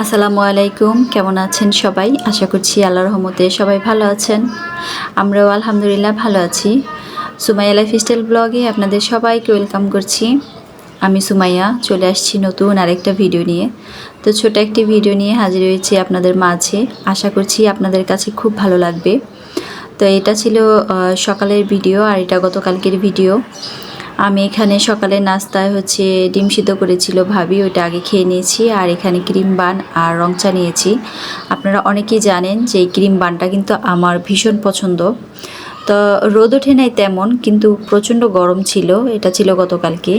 আসসালামু আলাইকুম, কেমন আছেন সবাই? আশা করছি আল্লাহর রহমতে সবাই ভালো আছেন। আমরাও আলহামদুলিল্লাহ ভালো আছি। সুমাইয়া লাইফস্টাইল ব্লগে আপনাদের সবাইকে ওয়েলকাম করছি। আমি সুমাইয়া, চলে আসছি নতুন আরেকটা ভিডিও নিয়ে। তো ছোট একটি ভিডিও নিয়ে হাজির হয়েছি আপনাদের মাঝে। আশা করছি আপনাদের কাছে খুব ভালো লাগবে। তো এটা ছিল সকালের ভিডিও আর এটা গতকালকের ভিডিও আমি এখানে সকালে নাস্তায় হচ্ছে ডিম সিদ্ধ করেছিল ভাবি, ওইটা আগে খেয়ে নিয়েছি আর এখানে ক্রিম বান আর রং চা নিয়েছি। আপনারা অনেকেই জানেন যে এই ক্রিম বানটা কিন্তু আমার ভীষণ পছন্দ। তো রোদ ওঠে নাই তেমন, কিন্তু প্রচণ্ড গরম ছিল, এটা ছিল গতকালকে।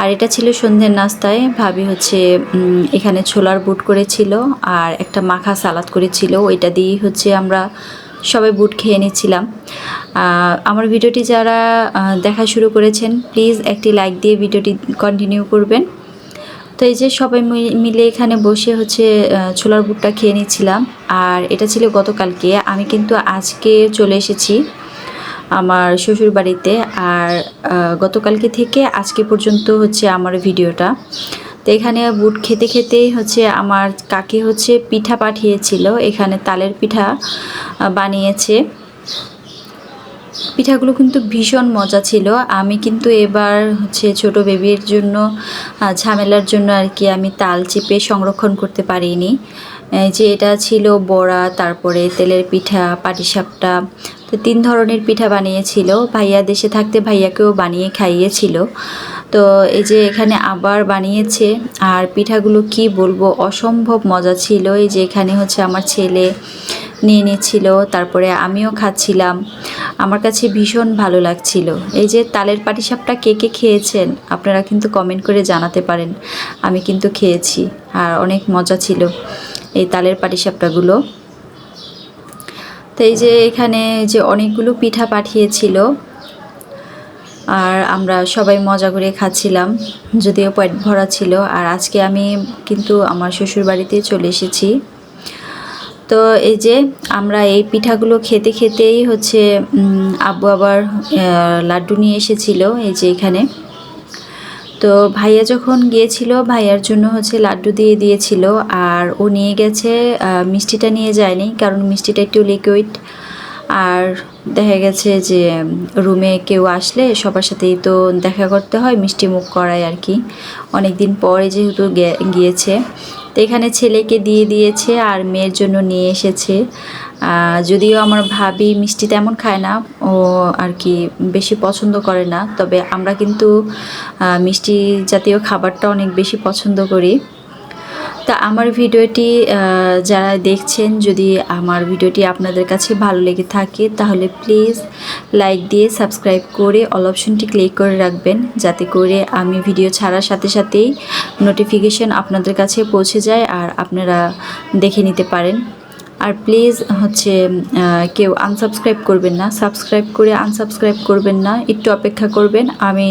আর এটা ছিল সন্ধ্যের নাস্তায়, ভাবি হচ্ছে এখানে ছোলার বুট করেছিল আর একটা মাখা সালাদ করেছিল। ওইটা দিয়েই হচ্ছে আমরা সবাই বুট খেয়ে নিচ্ছিলাম। আমার ভিডিওটি যারা দেখা শুরু করেছেন প্লিজ একটি লাইক দিয়ে ভিডিওটি কন্টিনিউ করবেন। তো এই যে সবাই মিলে এখানে বসে হচ্ছে ছোলার বুটটা খেয়ে নিচ্ছিলাম। আর এটা ছিল গতকালকে। আমি কিন্তু আজকে চলে এসেছি আমার শ্বশুর বাড়িতে আর গতকালকে থেকে আজকে পর্যন্ত হচ্ছে আমার ভিডিওটা। তো এখানে বুট খেতে খেতেই হচ্ছে আমার কাকি হচ্ছে পিঠা পাঠিয়েছিল। এখানে তালের পিঠা বানিয়েছে। পিঠাগুলো কিন্তু ভীষণ মজা ছিল। আমি কিন্তু এবার হচ্ছে ছোট বেবির জন্য ঝামেলার জন্য আর কি আমি তাল চিপে সংরক্ষণ করতে পারিনি। যে এটা ছিল বড়া, তারপরে তেলের পিঠা, পাটিসাপটা, তো তিন ধরনের পিঠা বানিয়েছিল। ভাইয়া দেশে থাকতে ভাইয়াকেও বানিয়ে খাইয়েছিল। তো এই যে এখানে আবার বানিয়েছে, আর পিঠাগুলো কি বলব? অসম্ভব মজা ছিল। এই যে এখানে হচ্ছে আমার ছেলে নিয়ে নিচ্ছিল, তারপরে আমিও খাচ্ছিলাম। আমার কাছে ভীষণ ভালো লাগছিল। এই যে তালের পাটিসাপটা কে কে খেয়েছেন? আপনারা কিন্তু কমেন্ট করে জানাতে পারেন। আমি কিন্তু খেয়েছি, আর অনেক মজা ছিল এই তালের পাটিসাপটাগুলো। তো এই যে এখানে যে অনেকগুলো পিঠা পাঠিয়েছিল আর আমরা সবাই মজা করে খাচ্ছিলাম, যদিও পেট ভরা ছিল। আর আজকে আমি কিন্তু আমার শ্বশুর বাড়িতে চলে এসেছি। তো এই যে আমরা এই পিঠাগুলো খেতে খেতেই হচ্ছে আব্বু আবার লাড্ডু নিয়ে এসেছিল এই যে এখানে। তো ভাইয়া যখন গিয়েছিল, ভাইয়ার জন্য হচ্ছে লাড্ডু দিয়ে দিয়েছিল। আর ও নিয়ে গেছে মিষ্টিটা নিয়ে যায়নি, কারণ মিষ্টিটা একটু লিকুইড আর দেখা গেছে যে রুমে কেউ আসলে সবার সাথেই তো দেখা করতে হয়, মিষ্টি মুখ করায় আর কি। অনেক দিন পরে যেহেতু গিয়েছে। তো এখানে ছেলেকে দিয়ে দিয়েছে আর মেয়ের জন্য নিয়ে এসেছে। যদিও আমার ভাবি মিষ্টি তেমন খায় না, ও আর কি বেশি পছন্দ করে না। তবে আমরা কিন্তু মিষ্টি জাতীয় খাবারটা অনেক বেশি পছন্দ করি। তা আমার ভিডিওটি যারা দেখছেন, যদি আমার ভিডিওটি আপনাদের কাছে ভালো লেগে থাকে, তাহলে প্লিজ লাইক দিয়ে সাবস্ক্রাইব করে অল অপশনটি ক্লিক করে রাখবেন, যাতে করে আমি ভিডিও ছাড়ার সাথে সাথেই নোটিফিকেশন আপনাদের কাছে পৌঁছে যায় আর আপনারা দেখে নিতে পারেন। আর প্লিজ হচ্ছে কেউ আনসাবস্ক্রাইব করবেন না। সাবস্ক্রাইব করে আনসাবস্ক্রাইব করবেন না। একটু অপেক্ষা করবেন, আমি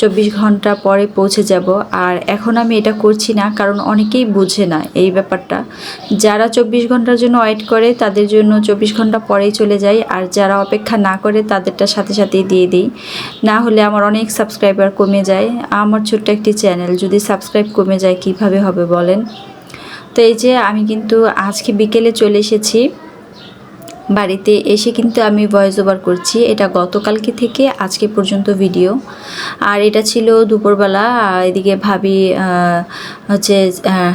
চব্বিশ ঘণ্টা পরে পৌঁছে যাব। আর এখন আমি এটা করছি না, কারণ অনেকেই বুঝে না এই ব্যাপারটা। যারা চব্বিশ ঘণ্টার জন্য ওয়েট করে, তাদের জন্য চব্বিশ ঘণ্টা পরেই চলে যায় আর যারা অপেক্ষা না করে, তাদেরটা সাথে সাথেই দিয়ে দিই। না হলে আমার অনেক সাবস্ক্রাইবার কমে যায়। আমার ছোট্ট একটি চ্যানেল যদি সাবস্ক্রাইব কমে যায়, কীভাবে হবে বলেন? তো এই যে আমি কিন্তু আজকে বিকেলে চলে এসেছি। বাড়িতে এসে কিন্তু আমি ভয়েস ওভার করছি। এটা গতকালকে থেকে আজকে পর্যন্ত ভিডিও আর এটা ছিল দুপুরবেলা এদিকে ভাবি হচ্ছে রান্না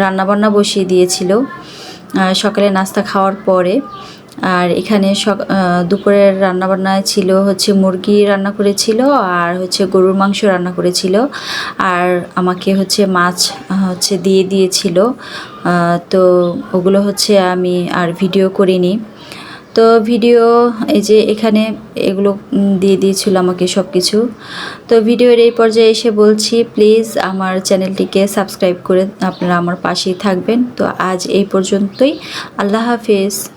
রান্নাবান্না বসিয়ে দিয়েছিল। সকালে নাস্তা খাওয়ার পরে। আর এখানে সক- দুপুরের রান্নাবান্নায় ছিল হচ্ছে মুরগি রান্না করেছিল আর হচ্ছে গরুর মাংস রান্না করেছিল। আর আমাকে হচ্ছে মাছ হচ্ছে দিয়ে দিয়েছিল। তো ওগুলো হচ্ছে আমি আর ভিডিও করিনি। তো ভিডিও, এই যে এখানে এগুলো দিয়ে দিয়েছিল আমাকে সব কিছু তো ভিডিওর এই পর্যায়ে এসে বলছি, প্লিজ আমার চ্যানেলটিকে সাবস্ক্রাইব করে আপনারা আমার পাশেই থাকবেন। তো আজ এই পর্যন্তই। আল্লাহ হাফেজ।